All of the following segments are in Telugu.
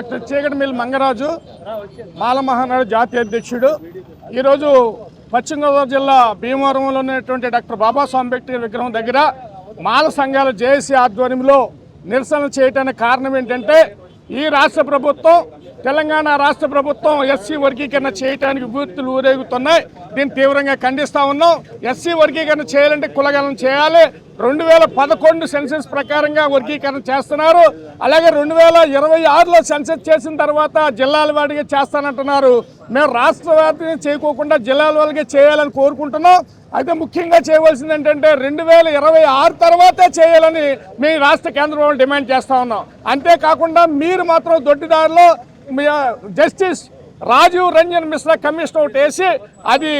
డాక్టర్ చీకటిమిల్లి మంగరాజు మాలమహానాడు జాతీయ అధ్యక్షుడు. ఈరోజు పశ్చిమ గోదావరి జిల్లా భీమవరంలో ఉన్నటువంటి డాక్టర్ బాబాసాహెబ్ అంబేద్కర్ విగ్రహం దగ్గర మాల సంఘాల జేఏసీ ఆధ్వర్యంలో నిరసన చేయటానికి కారణం ఏంటంటే ఈ రాష్ట్ర ప్రభుత్వం తెలంగాణ రాష్ట్ర ప్రభుత్వం ఎస్సీ వర్గీకరణ చేయడానికి విభూతులు ఊరేగుతున్నాయి. దీన్ని తీవ్రంగా ఖండిస్తా ఉన్నాం. ఎస్సీ వర్గీకరణ చేయాలంటే కులగలం చేయాలి. రెండు వేల పదకొండు సెన్సెస్ ప్రకారంగా వర్గీకరణ చేస్తున్నారు. అలాగే రెండు వేల ఇరవై ఆరులో సెన్సెస్ చేసిన తర్వాత జిల్లాల వాడిగా చేస్తానంటున్నారు. మేము రాష్ట్ర వ్యాప్తిని చేయకోకుండా జిల్లాల వారిగా చేయాలని కోరుకుంటున్నాం. అయితే ముఖ్యంగా చేయవలసింది ఏంటంటే రెండు వేల ఇరవై ఆరు తర్వాతే చేయాలని మీ రాష్ట్ర కేంద్ర ప్రభుత్వం డిమాండ్ చేస్తూ ఉన్నాం. అంతేకాకుండా మీరు మాత్రం దొడ్డిదారిలో జస్టిస్ రాజీవ్ రంజన్ మిశ్రా కమిషన్ ఒకటి వేసి అది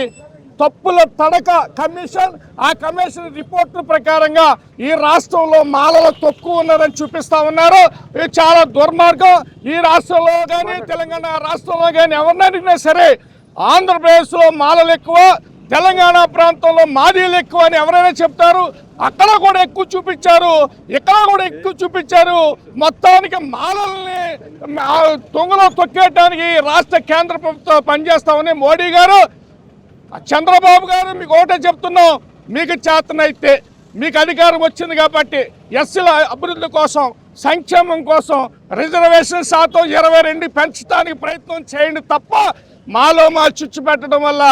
తప్పుల తడక కమిషన్ ఆ కమిషన్ రిపోర్ట్ ప్రకారంగా ఈ రాష్ట్రంలో మాలలు తక్కువ ఉన్నారని చూపిస్తా ఉన్నారు. ఇది చాలా దుర్మార్గం. ఈ రాష్ట్రంలో కానీ తెలంగాణ రాష్ట్రంలో కానీ ఎవరినడిగినా సరే ఆంధ్రప్రదేశ్లో మాలలు ఎక్కువ తెలంగాణ ప్రాంతంలో మాదీలు ఎక్కువ అని ఎవరైనా చెప్తారు అక్కడ కూడా ఎక్కువ చూపించారు ఇక్కడ కూడా ఎక్కువ చూపించారు. మొత్తానికి మాలల్ని తొంగలో తొక్కేయడానికి రాష్ట్ర కేంద్ర ప్రభుత్వం పనిచేస్తామని మోడీ గారు చంద్రబాబు గారు మీకు ఒకటే చెప్తున్నాం మీకు చేతనైతే మీకు అధికారం వచ్చింది కాబట్టి ఎస్సీల అభివృద్ధి కోసం సంక్షేమం కోసం రిజర్వేషన్ శాతం ఇరవై రెండు పెంచడానికి ప్రయత్నం చేయండి తప్ప మాలో మా చుచ్చు పెట్టడం వల్ల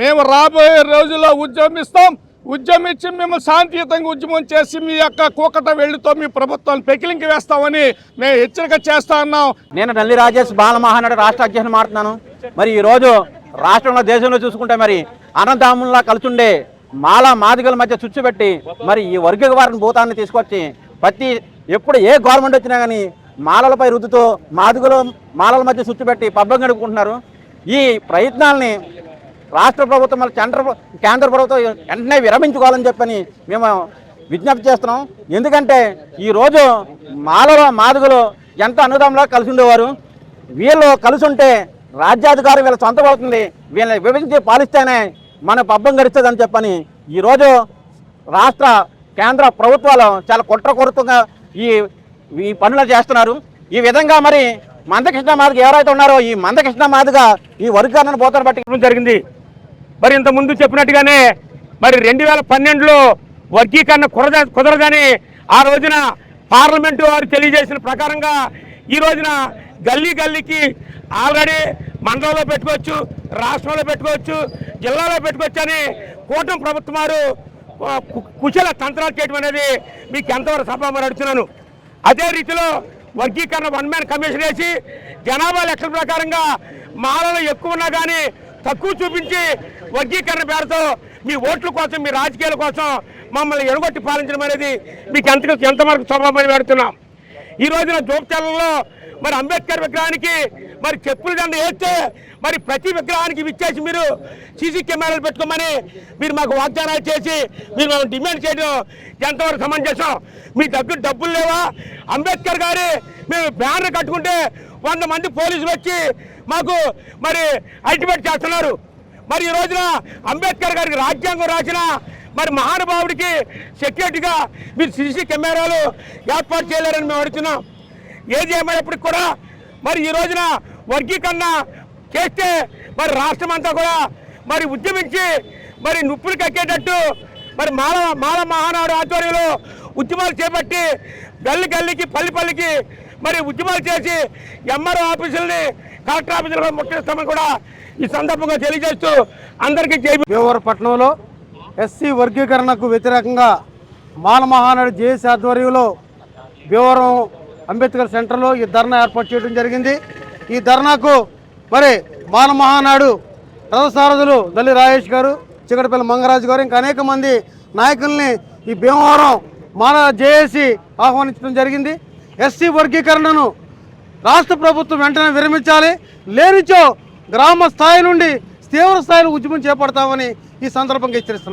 మేము రాబోయే రోజుల్లో ఉద్యమిస్తాం ఉద్యమించి మేము శాంతియుతంగా ఉద్యమం చేసి మీ యొక్క కూకట వెళ్ళితో మీ ప్రభుత్వాన్ని పెకిలింకి వేస్తామని మేము హెచ్చరిక చేస్తా ఉన్నాం. నేను నల్లి రాజేష్ బాలమహానాడు రాష్ట్ర అధ్యక్షుని మారుతున్నాను మరి ఈరోజు రాష్ట్రంలో దేశంలో చూసుకుంటే మరి అన్నదాముల్లా కలుచుండే మాల మాదిగల మధ్య చుచ్చుపెట్టి మరి ఈ వర్గ వారిని భూతాన్ని తీసుకొచ్చి ప్రతి ఎప్పుడు ఏ గవర్నమెంట్ వచ్చినా కానీ మాలలపై రుద్దుతో మాదిగలు మాలల మధ్య చుచ్చుపెట్టి పబ్బం గడుపుకుంటున్నారు. ఈ ప్రయత్నాల్ని రాష్ట్ర ప్రభుత్వం మళ్ళీ కేంద్ర కేంద్ర ప్రభుత్వం వెంటనే విరమించుకోవాలని చెప్పని మేము విజ్ఞప్తి చేస్తున్నాం. ఎందుకంటే ఈరోజు మాలలో మాదుగులు ఎంత అనుదంలో కలిసి ఉండేవారు. వీళ్ళు కలిసి ఉంటే రాజ్యాధికారం వీళ్ళ సొంత అవుతుంది. వీళ్ళని విభజించి పాలిస్తేనే మన పబ్బం గడుస్తుందని చెప్పని ఈరోజు రాష్ట్ర కేంద్ర ప్రభుత్వాలు చాలా కుట్ర కొరతగా ఈ ఈ పనులు చేస్తున్నారు. ఈ విధంగా మరి మందకృష్ణ మాదిగ ఎవరైతే ఉన్నారో ఈ మందకృష్ణ మాదిగ ఈ వర్గాలను పోతాను పట్టించడం జరిగింది. మరి ఇంత ముందు చెప్పినట్టుగానే మరి రెండు వేల పన్నెండులో వర్గీకరణ కుదరద కుదరదని ఆ రోజున పార్లమెంటు వారు తెలియజేసిన ప్రకారంగా ఈ రోజున గల్లీ గల్లీకి ఆల్రెడీ మండలంలో పెట్టుకోవచ్చు రాష్ట్రంలో పెట్టుకోవచ్చు జిల్లాలో పెట్టుకోవచ్చు అని కూటమి ప్రభుత్వం వారు కుశల తంత్రాలు చేయడం అనేది మీకు ఎంతవరకు సభ మరి అడుగుతున్నాను. అదే రీతిలో వర్గీకరణ వన్ మ్యాన్ కమిషన్ వేసి జనాభా లెక్కల ప్రకారంగా మాలలు ఎక్కువ ఉన్నా కానీ తక్కువ చూపించి వర్గీకరణ పేరుతో మీ ఓట్ల కోసం మీ రాజకీయాల కోసం మమ్మల్ని ఎడగొట్టి పాలించడం అనేది మీకు ఎంత ఎంతవరకు స్వభావం పెడుతున్నాం ఈ రోజున జోక్చాలలో మరి అంబేద్కర్ విగ్రహానికి మరి చెప్పులు దండ వేస్తే మరి ప్రతి విగ్రహానికి విచ్చేసి మీరు సీసీ కెమెరాలు పెట్టుకోమని మీరు మాకు వాగ్దానాలు చేసి మీరు మేము డిమాండ్ చేయడం ఎంతవరకు సమంజసం? మీ దగ్గర డబ్బులు లేవా? అంబేద్కర్ గారి మేము బ్యానర్ కట్టుకుంటే వంద మంది పోలీసులు వచ్చి మాకు మరి అల్టిమేట్ చేస్తున్నారు. మరి ఈ రోజున అంబేద్కర్ గారికి రాజ్యాంగం రాసిన మరి మహానుభావుడికి సెక్యూరిటీగా మీరు సీసీ కెమెరాలు ఏర్పాటు చేయలేరని మేము అడుగుతున్నాం. ఏది ఏమైనప్పటికి కూడా? మరి ఈ రోజున వర్గీకరణ చేస్తే మరి రాష్ట్రం అంతా కూడా మరి ఉద్యమించి మరి నుప్పులు కక్కేటట్టు మరి మాల మాల మహానాడు ఆధ్వర్యంలో ఉద్యమాలు చేపట్టి గల్లి గల్లికి పల్లి పల్లికి మరి ఉద్యమాలు చేసి ఎంఆర్ఓ ఆఫీసుల్ని కలెక్టర్ ఆఫీసులు ముట్టేస్తామని కూడా ఈ సందర్భంగా తెలియజేస్తూ అందరికీ జై భీమవరం పట్టణంలో ఎస్సీ వర్గీకరణకు వ్యతిరేకంగా మాల మహానాడు జేఏసీ ఆధ్వర్యంలో భీమవరం అంబేద్కర్ సెంటర్లో ఈ ధర్నా ఏర్పాటు చేయడం జరిగింది. ఈ ధర్నాకు మరి మానమహానాడు రథసారథులు దల్లి రాజేష్ గారు చికటపల్లి మంగరాజు గారు ఇంకా అనేక మంది నాయకుల్ని ఈ భీమవరం మాన జేఏసీ ఆహ్వానించడం జరిగింది. ఎస్సీ వర్గీకరణను రాష్ట్ర ప్రభుత్వం వెంటనే విరమించాలి. లేనిచో గ్రామ స్థాయి నుండి తీవ్ర స్థాయిలో ఉద్యమం చేపడతామని ఈ సందర్భంగా హెచ్చరిస్తున్నారు